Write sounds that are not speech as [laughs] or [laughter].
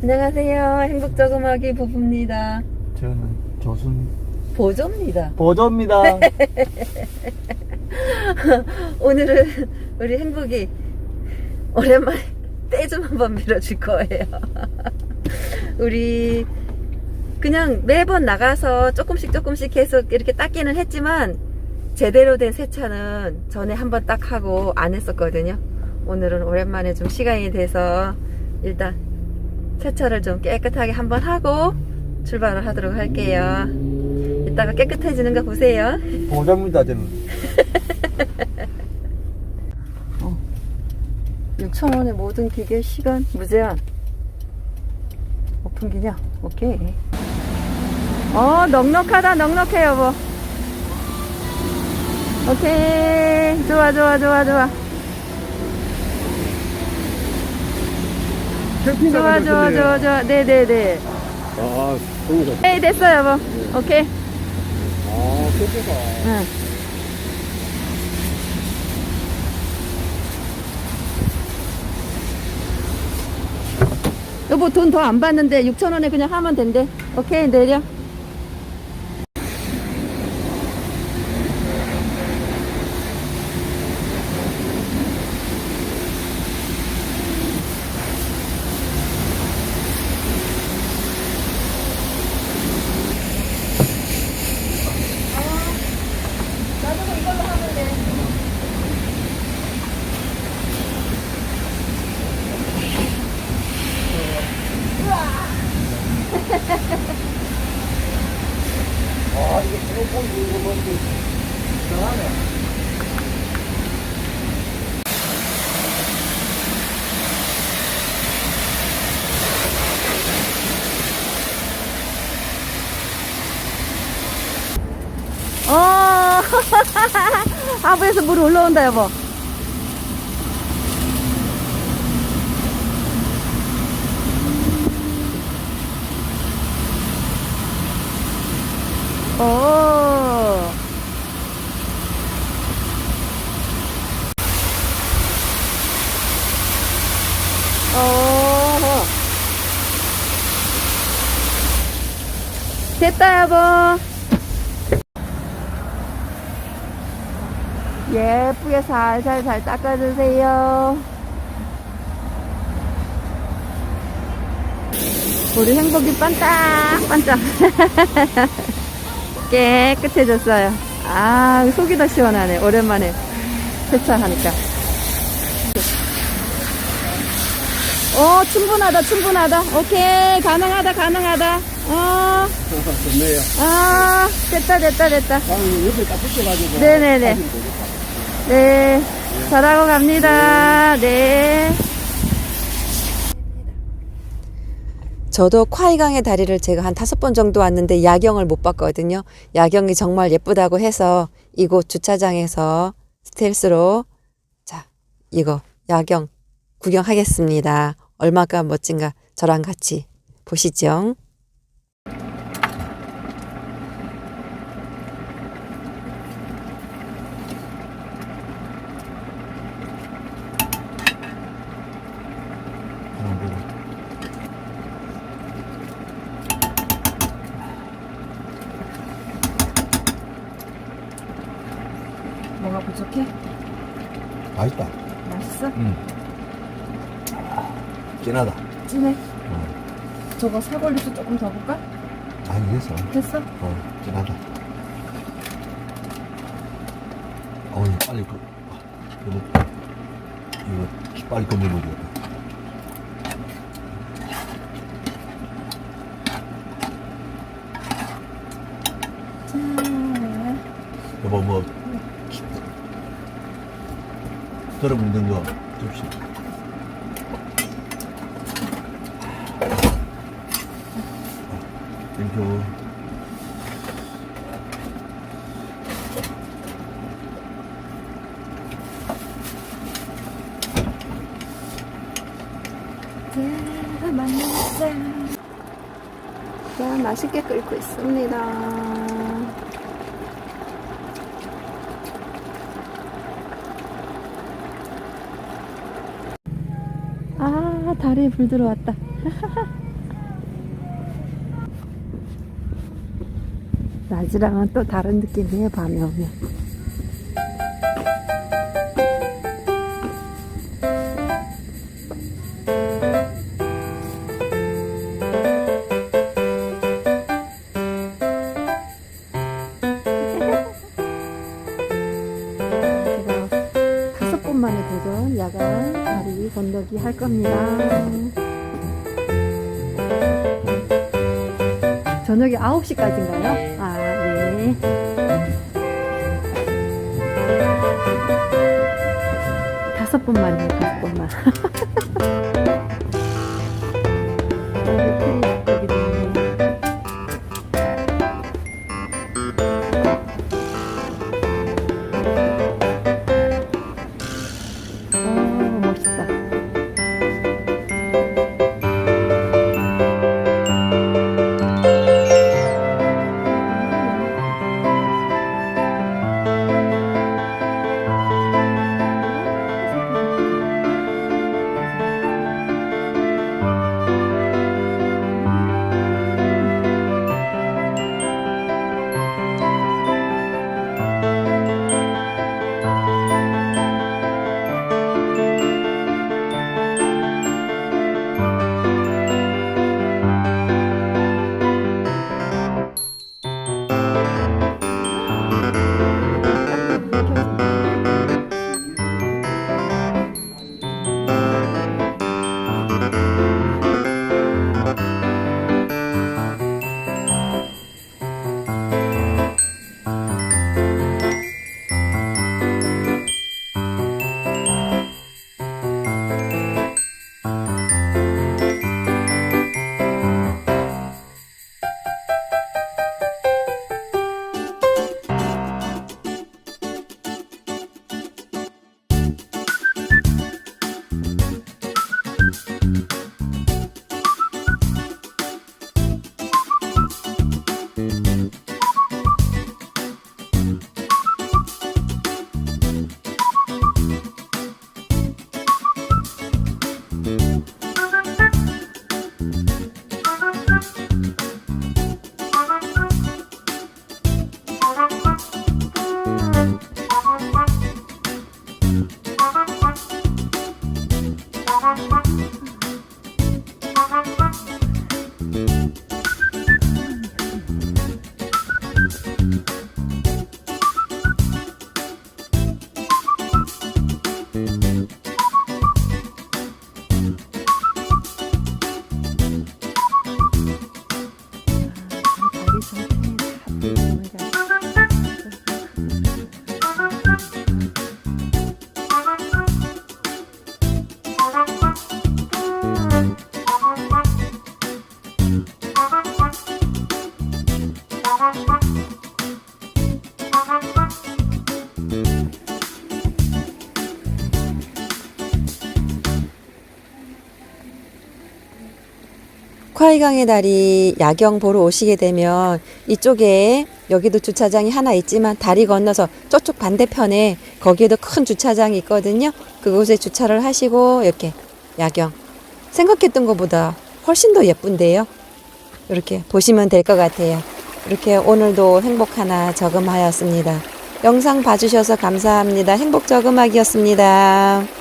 안녕하세요. 행복저금하기 부부입니다. 저는 조순 보조입니다. 보조입니다. [laughs] 오늘은 우리 행복이 오랜만에 때 좀 한번 밀어줄 거예요. [laughs] 우리 그냥 매번 나가서 조금씩 조금씩 계속 이렇게 닦기는 했지만 제대로 된 세차는 전에 한번 딱 하고 안 했었거든요. 오늘은 오랜만에 좀 시간이 돼서 일단 세차를 좀 깨끗하게 한번 하고 출발을 하도록 할게요. 이따가 깨끗해지는 거 보세요. 보조입니다 저는. [laughs] 6,000원의 모든 기계 시간 무제한. 오픈 기냐? 오케이. 어, 넉넉하다, 넉넉해, 여보. 오케이. 좋아, 좋아, 좋아, 좋아. 좋아, 좋아, 좋아, 좋아. 네네네. 아, 송이가. 에이, 됐어, 여보. 오케이. 아, 그렇구나. 응. 여보 돈 더 안 받는데 6천 원에 그냥 하면 된대 오케이 내려 나도 이걸로 하면 돼 아, 이거 프로포즈 이거 뭔지. 이상하네. 어 하부에서 물 올라온다 여보. 오. 오 됐다 여보 예쁘게 살살 잘 닦아주세요. 우리 행복이 반짝반짝 [laughs] 깨끗해졌어요. 아, 속이 더 시원하네. 오랜만에 세차하니까. 어, 충분하다, 충분하다. 오케이, 가능하다, 가능하다. 어, 좋네요. 아, 됐다, 됐다, 됐다. 아, 옆에 딱 붙여가지고. 네네네. 네, 잘하고 갑니다. 네. 저도 콰이강의 다리를 제가 한 다섯 번 정도 왔는데 야경을 못 봤거든요. 야경이 정말 예쁘다고 해서 이곳 주차장에서 스텔스로 자, 이거 야경 구경하겠습니다. 얼마가 멋진가 저랑 같이 보시죠. 어, 그래. 뭐가 부족해? 맛있다. 맛있어? 응. 진하다. 진해. 어. 저거 사골육수 조금 더 볼까? 아니, 됐어. 됐어? 어, 진하다. 어우, 빨리 그, 이거, 이거, 빨리 건물 먹어야겠다. 자, 여보, 뭐, 덜어 먹는 거, 접시. 땡큐. 자, 만났어. 자, 맛있게 끓고 있습니다. 다리에 불 들어왔다. 낮이랑은 [laughs] 또 다른 느낌이에요, 밤에 오면. 건너기 할 겁니다. 저녁에 9시까지인가요? 아, 예. 다섯 번만. 콰이강의 다리 야경 보러 오시게 되면 이쪽에 여기도 주차장이 하나 있지만 다리 건너서 저쪽 반대편에 거기에도 큰 주차장이 있거든요. 그곳에 주차를 하시고 이렇게 야경 생각했던 것보다 훨씬 더 예쁜데요. 이렇게 보시면 될 것 같아요. 이렇게 오늘도 행복 하나 저금하였습니다. 영상 봐주셔서 감사합니다. 행복 저금하기였습니다.